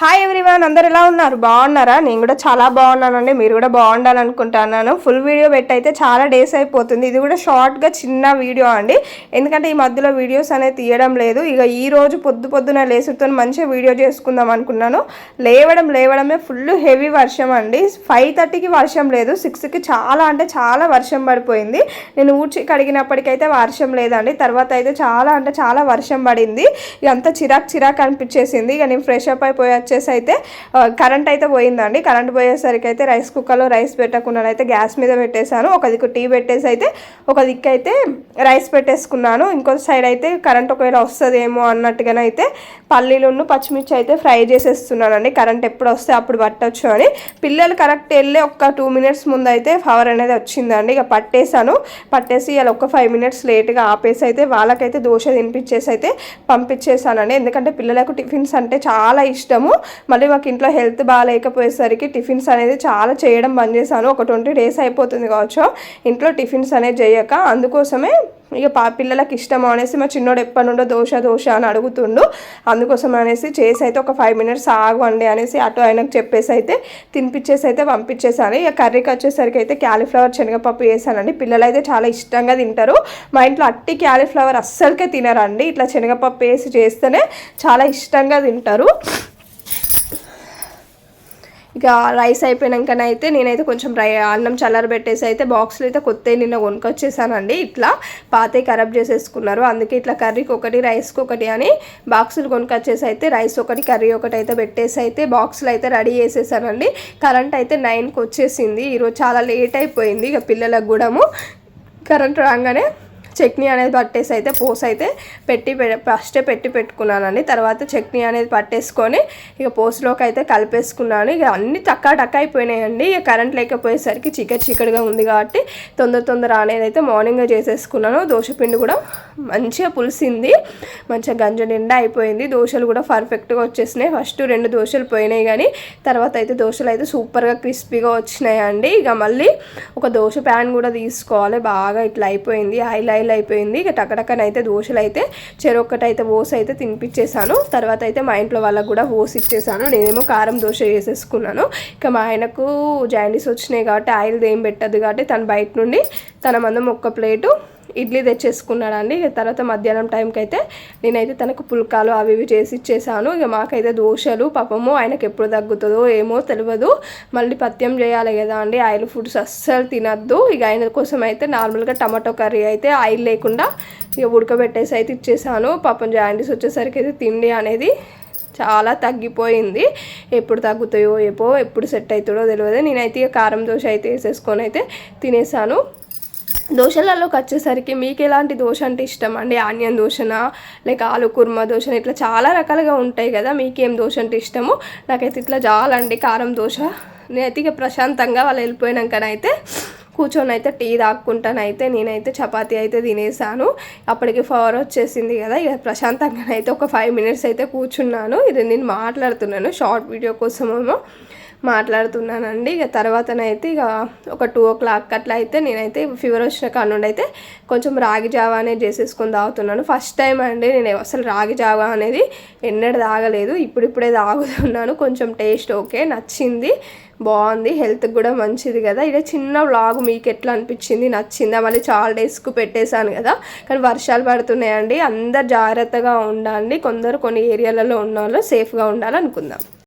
Hi everyone అందరు ఎలా ఉన్నారు? బాగున్నారా? నేను కూడా చాలా బాగున్నానండి. మీరు కూడా బాగుండాలనుకుంటున్నాను. ఫుల్ వీడియో పెట్టి అయితే చాలా డేస్ అయిపోతుంది. ఇది కూడా షార్ట్గా చిన్న వీడియో అండి. ఎందుకంటే ఈ మధ్యలో వీడియోస్ అనేది తీయడం లేదు. ఇక ఈ రోజు పొద్దు పొద్దున లేసుతో మంచి వీడియో చేసుకుందాం అనుకున్నాను. లేవడం లేవడమే ఫుల్ హెవీ వర్షం అండి. ఫైవ్ థర్టీకి వర్షం లేదు. సిక్స్కి చాలా అంటే చాలా వర్షం పడిపోయింది. నేను ఊడ్చి కడిగినప్పటికైతే వర్షం లేదండి. తర్వాత అయితే చాలా అంటే చాలా వర్షం పడింది. ఇక అంతా చిరాక్ చిరాక్ అనిపించేసింది. ఇక నేను ఫ్రెష్ అప్ అయిపోయాను వచ్చేసి అయితే కరెంట్ అయితే పోయిందండి. కరెంట్ పోయేసరికి అయితే రైస్ కుక్కర్లో రైస్ పెట్టకుండా అయితే గ్యాస్ మీద పెట్టేశాను. ఒక దిక్కు టీ పెట్టేసి అయితే ఒక దిక్కు అయితే రైస్ పెట్టేసుకున్నాను. ఇంకో సైడ్ అయితే కరెంట్ ఒకవేళ వస్తుందేమో అన్నట్టుగానైతే పల్లీలును పచ్చిమిర్చి అయితే ఫ్రై చేసేస్తున్నానండి. కరెంట్ ఎప్పుడు వస్తే అప్పుడు పట్టొచ్చు అని. పిల్లలు కరెక్ట్ వెళ్ళి ఒక టూ మినిట్స్ ముందు అయితే పవర్ అనేది వచ్చిందండి. ఇక పట్టేశాను. పట్టేసి ఇలా ఒక ఫైవ్ మినిట్స్ లేట్గా ఆపేసి అయితే వాళ్ళకైతే దోశ తినిపించేసి అయితే పంపించేసానండి ఎందుకంటే పిల్లలకు టిఫిన్స్ అంటే చాలా ఇష్టము. మళ్ళీ మాకు ఇంట్లో హెల్త్ బాగాలేకపోయేసరికి టిఫిన్స్ అనేది చాలా చేయడం బంద్ చేశాను. ఒక ట్వంటీ డేస్ అయిపోతుంది కావచ్చు. ఇంట్లో టిఫిన్స్ అనేది చేయక అందుకోసమే ఇక పా పిల్లలకి ఇష్టం అనేసి మా చిన్నోడు ఎప్పటి నుండో దోశ దోశ అని అడుగుతుండు. అందుకోసం అనేసి చేసి అయితే ఒక ఫైవ్ మినిట్స్ ఆగండి అనేసి అటు ఆయనకు చెప్పేసి అయితే తినిపించేసి అయితే పంపించేసాను ఇక కర్రీకి వచ్చేసరికి అయితే క్యాలీఫ్లవర్ శనగపప్పు వేసానండి పిల్లలు అయితే చాలా ఇష్టంగా తింటారు. మా ఇంట్లో అట్టి క్యాలీఫ్లవర్ అస్సలకే తినరండి. ఇట్లా శనగపప్పు వేసి చేస్తేనే చాలా ఇష్టంగా తింటారు. ఇక రైస్ అయిపోయినాకనైతే నేనైతే కొంచెం రై అన్నం చల్లరబెట్టేసి అయితే బాక్స్లో అయితే కొత్త నిన్న కొనుక్కొచ్చేసానండి. ఇట్లా పాతే ఖరాబ్ చేసేసుకున్నారు. అందుకే ఇట్లా కర్రీకి ఒకటి రైస్కి ఒకటి అని బాక్సులు కొనుక్కొచ్చేసి అయితే రైస్ ఒకటి కర్రీ ఒకటి అయితే పెట్టేసి అయితే బాక్సులు అయితే రెడీ చేసేసానండి. కరెంట్ అయితే నైన్కి వచ్చేసింది. ఈరోజు చాలా లేట్ అయిపోయింది ఇక పిల్లలకు కూడాము. కరెంట్ రాగానే చట్నీ అనేది పట్టేసి అయితే పోస్ అయితే పెట్టి పె- ఫస్టే పెట్టి పెట్టుకున్నానండి. తర్వాత చట్నీ అనేది పట్టేసుకొని ఇక పోస్లోకి అయితే కలిపేసుకున్నాను. ఇక అన్ని టక్కా టక్క అయిపోయినాయండి. ఇక కరెంట్ లేకపోయేసరికి చికెట్ చీకటిగా ఉంది కాబట్టి తొందర తొందర అనేది అయితే మార్నింగ్ చేసేసుకున్నాను. దోశ పిండి కూడా మంచిగా పులిసింది. మంచిగా గంజ నిండా అయిపోయింది. దోశలు కూడా పర్ఫెక్ట్గా వచ్చేసినాయి. ఫస్ట్ రెండు దోశలు పోయినాయి కానీ తర్వాత అయితే దోశలు అయితే సూపర్గా క్రిస్పీగా వచ్చినాయండి. ఇక మళ్ళీ ఒక దోశ ప్యాన్ కూడా తీసుకోవాలి. బాగా ఇట్లా అయిపోయింది. ఆయిల్ ఆయిల్ అయిపోయింది ఇక టకటకనైతే దోశలు అయితే చెరొక్కటైతే ఓస్ అయితే తినిపించేసాను తర్వాత అయితే మా ఇంట్లో వాళ్ళకు కూడా ఓస్ ఇచ్చేసాను. నేనేమో కారం దోశ వేసేసుకున్నాను. ఇక మా ఆయనకు జాండీస్ వచ్చినాయి కాబట్టి ఆయిల్ ఏం పెట్టదు కాబట్టి తను బయట నుండి తన మందం ఒక్క ప్లేటు ఇడ్లీ తెచ్చేసుకున్నాడండి. ఇక తర్వాత మధ్యాహ్నం టైంకి అయితే నేనైతే తనకు పుల్కాలు అవి ఇవి చేసి ఇచ్చేసాను. ఇక మాకైతే దోశలు పాపము ఆయనకు ఎప్పుడు తగ్గుతుందో ఏమో తెలియదు మళ్ళీ పత్యం చేయాలి కదా అండి. ఆయిల్ ఫుడ్స్ అస్సలు తినద్దు. ఇక ఆయన కోసం అయితే నార్మల్గా టమాటో కర్రీ అయితే ఆయిల్ లేకుండా ఇక ఉడకబెట్టేసి అయితే ఇచ్చేసాను. పాపం జాండీస్ వచ్చేసరికి అయితే తిండి అనేది చాలా తగ్గిపోయింది. ఎప్పుడు తగ్గుతాయో ఏపో ఎప్పుడు సెట్ అవుతుందో తెలియదు నేనైతే ఇక కారం దోశ అయితే వేసేసుకొని అయితే తినేసాను. దోశలలోకి వచ్చేసరికి మీకు ఎలాంటి దోశ అంటే ఇష్టం అండి? ఆనియన్ దోశన లేక ఆలు కుర్మా దోశన ఇట్లా చాలా రకాలుగా ఉంటాయి కదా మీకేం దోశ అంటే ఇష్టము? నాకైతే ఇట్లా చాలండి. కారం దోశ నేనైతే ఇక ప్రశాంతంగా వాళ్ళు వెళ్ళిపోయినాకనైతే కూర్చొని అయితే టీ తాక్కుంటానైతే నేనైతే చపాతీ అయితే తినేసాను. అప్పటికి ఫవర్ వచ్చేసింది కదా ఇక ప్రశాంతంగా అయితే ఒక ఫైవ్ మినిట్స్ అయితే కూర్చున్నాను. ఇది నేను మాట్లాడుతున్నాను షార్ట్ వీడియో కోసమేమో మాట్లాడుతున్నానండి. ఇక తర్వాతనైతే ఇక ఒక టూ ఓ క్లాక్ అట్లా అయితే నేనైతే ఫీవర్ వచ్చిన కాడ నుండి అయితే కొంచెం రాగి జావా అనేది చేసేసుకొని తాగుతున్నాను. ఫస్ట్ టైం అండి నేను అసలు రాగి జావా అనేది ఎన్నడూ తాగలేదు. ఇప్పుడిప్పుడే తాగుతున్నాను. కొంచెం టేస్ట్ ఓకే నచ్చింది. బాగుంది హెల్త్కి కూడా మంచిది కదా. ఇది చిన్న వ్లాగ్ మీకు ఎట్లా అనిపించింది? నచ్చిందా? మళ్ళీ చాలా డేస్కు పెట్టేశాను కదా. కానీ వర్షాలు పడుతున్నాయండి. అందరు జాగ్రత్తగా ఉండండి. కొందరు కొన్ని ఏరియాలలో ఉన్న వాళ్ళు సేఫ్గా ఉండాలనుకుందాం.